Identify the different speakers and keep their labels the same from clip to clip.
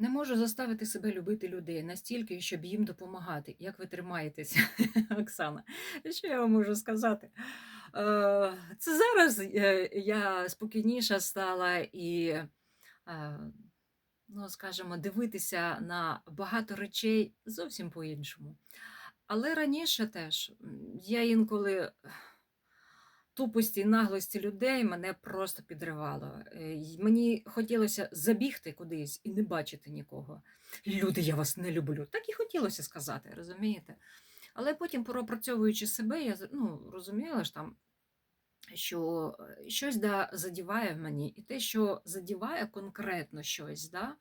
Speaker 1: Не можу заставити себе любити людей настільки, щоб їм допомагати. Як ви тримаєтеся, Оксана? Що я вам можу сказати? Е, Це зараз е, я спокійніша стала і, е, ну, скажімо, дивитися на багато речей зовсім по-іншому. Але раніше теж я інколи тупості і наглості людей мене просто підривало. Е, Мені хотілося забігти кудись і не бачити нікого. Люди, я вас не люблю. Так і хотілося сказати, розумієте? Але потім, пропрацьовуючи себе, я ну, розуміла ж там, що е, щось да, задіває в мені, і те, що задіває конкретно щось, да,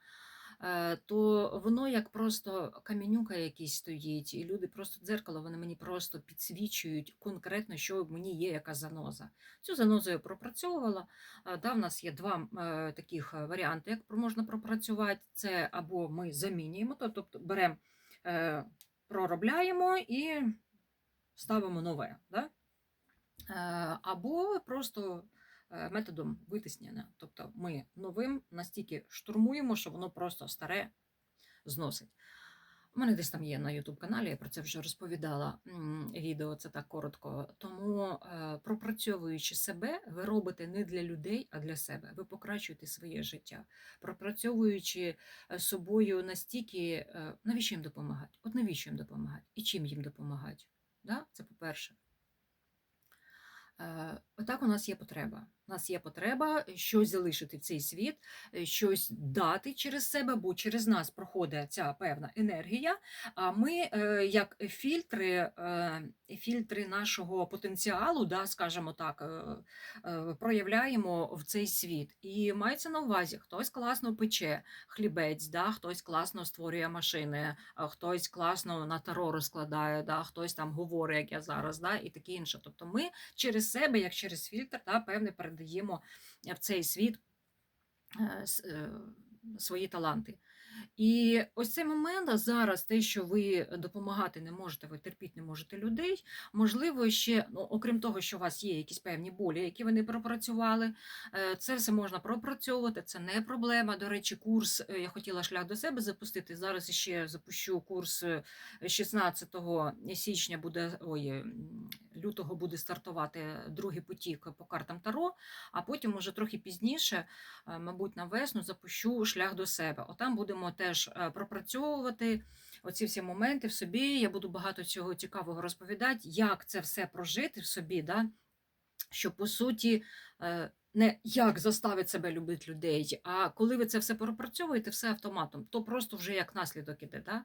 Speaker 1: то воно як просто камінюка якийсь стоїть, і люди просто дзеркало, вони мені просто підсвічують конкретно, що в мені є яка заноза. Цю занозу я пропрацьовувала. Е, Да, в нас є два е, таких е, варіанти, як можна пропрацювати. Це або ми замінюємо, тобто беремо, е, проробляємо і ставимо нове. Да? Е, Або просто е, методом витиснення. Тобто ми новим настільки штурмуємо, що воно просто старе зносить. У мене десь там є на YouTube каналі, я про це вже розповідала відео, це так коротко. Тому, е, пропрацьовуючи себе, ви робите не для людей, а для себе. Ви покращуєте своє життя. Пропрацьовуючи е, собою настільки, е, навіщо їм допомагати? От навіщо їм допомагати? І чим їм допомагати? Да? Це по-перше. Отак у нас є потреба. У нас є потреба щось залишити в цей світ, е, щось дати через себе, бо через нас проходить ця певна енергія. А ми, е, як фільтри, е, фільтри нашого потенціалу, да, скажімо так, проявляємо в цей світ. І мається на увазі, хтось класно пече хлібець, да, хтось класно створює машини, хтось класно на таро розкладає, да, хтось там говорить, як я зараз, да, і таке інше. Тобто ми через себе, як через фільтр, да, певне, передаємо в цей світ е, е, свої таланти. І ось цей момент зараз, те, що ви допомагати не можете, ви терпіти не можете людей, можливо, ще, ну, окрім того, що у вас є якісь певні болі, які ви не пропрацювали, е, це все можна пропрацьовувати, це не проблема. До речі, курс е, я хотіла шлях до себе запустити. Зараз ще запущу курс е, 16 січня буде ой, лютого буде стартувати другий потік по картам Таро, а потім уже трохи пізніше, е, мабуть, на весну запущу шлях до себе. Отам будемо теж е, пропрацьовувати оці всі моменти в собі. Я буду багато цього цікавого розповідати, як це все прожити в собі. Да? що по суті е, не як заставити себе любити людей, а коли ви це все пропрацьовуєте, все автоматом, то просто вже як наслідок іде. Да?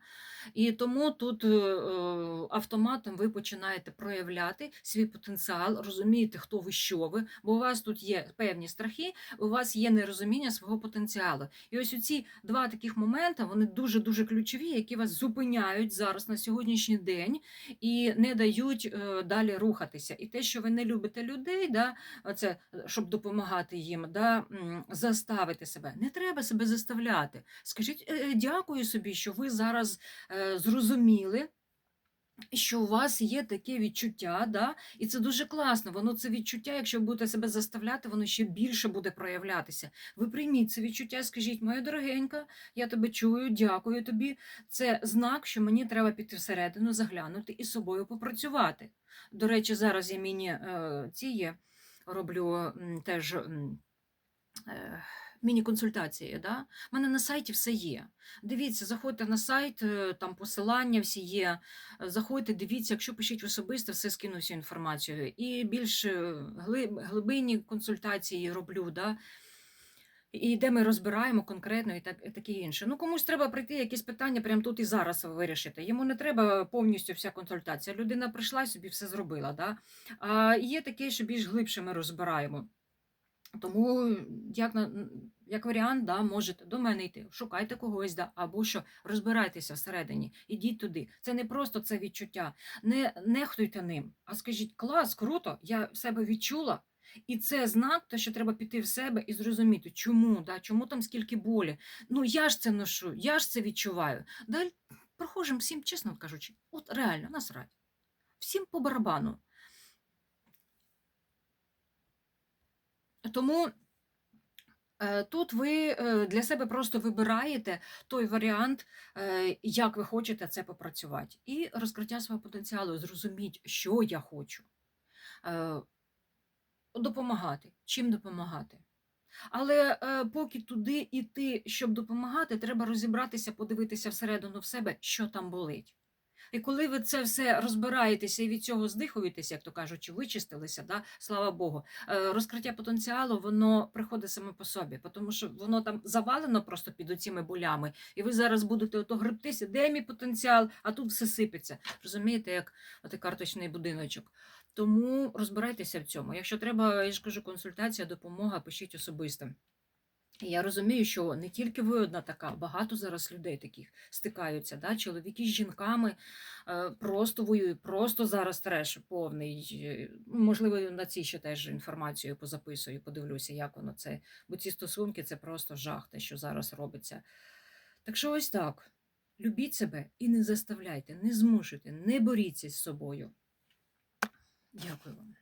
Speaker 1: І тому тут е, е, автоматом ви починаєте проявляти свій потенціал, розумієте, хто ви, що ви, бо у вас тут є певні страхи, у вас є нерозуміння свого потенціалу. І ось ці два таких моменти, вони дуже-дуже ключові, які вас зупиняють зараз на сьогоднішній день і не дають е, далі рухатися. І те, що ви не любите людей, да, оце, е, щоб допомагати їм, да, заставити себе. Не треба себе заставляти. Скажіть, е, е, дякую собі, що ви зараз е, зрозуміли. Що у вас є таке відчуття, да? і це дуже класно. Воно це відчуття, якщо ви будете себе заставляти, воно ще більше буде проявлятися. Ви прийміть це відчуття, скажіть, моя дорогенька, я тебе чую, дякую тобі. Це знак, що мені треба піти всередину, заглянути і собою попрацювати. До речі, зараз я міні ці є, роблю теж. е, Міні-консультації, да? У мене на сайті все є. Дивіться, заходьте на сайт, е, там посилання всі є. Заходьте, дивіться, якщо пишіть особисто, все скину всю інформацію. І більш е, глиб, глибинні консультації роблю. Да? І де ми розбираємо конкретно і так, і таке інше. Ну, комусь треба прийти якісь питання прямо тут і зараз вирішити. Йому не треба повністю вся консультація. Людина прийшла і собі все зробила. Да? А є таке, що більш глибше ми розбираємо. Тому, як, на, як варіант, да, можете до мене йти, шукайте когось, да, або що розбирайтеся всередині, ідіть туди. Це не просто це відчуття. Не нехтуйте ним, а скажіть, клас, круто, я себе відчула. І це знак, то, що треба піти в себе і зрозуміти, чому, да, чому там скільки болі. Ну я ж це ношу, я ж це відчуваю. Далі прохожим всім, чесно кажучи, от реально насрать. Всім по барабану. Тому Е, Тут ви е, для себе просто вибираєте той варіант, е, як ви хочете це попрацювати. І розкриття свого потенціалу, зрозуміть, що я хочу. Допомагати. Чим допомагати? Але е, поки туди йти, щоб допомагати, треба розібратися, подивитися всередину в себе, що там болить. І коли ви це все розбираєтеся і від цього здихуєтеся, як то кажуть, чи вичистилися, да, слава Богу, е, розкриття потенціалу воно приходить саме по собі, тому що воно там завалено просто під оціми болями, і ви зараз будете ото гребтися, де мій потенціал, а тут все сипеться. Розумієте, як отий карточний будиночок. Тому розбирайтеся в цьому. Якщо треба, я ж кажу, консультація, допомога, пишіть особисто. Я розумію, що не тільки ви одна така, багато зараз людей таких стикаються. Да? Чоловіки з жінками е, просто воюють, просто зараз треш повний. Е, Можливо, на цій ще теж інформацію позаписую, подивлюся, як воно це. Бо ці стосунки це просто жах, те, що зараз робиться. Так що ось так. Любіть себе і не заставляйте, не змушуйте, не боріться з собою. Дякую вам.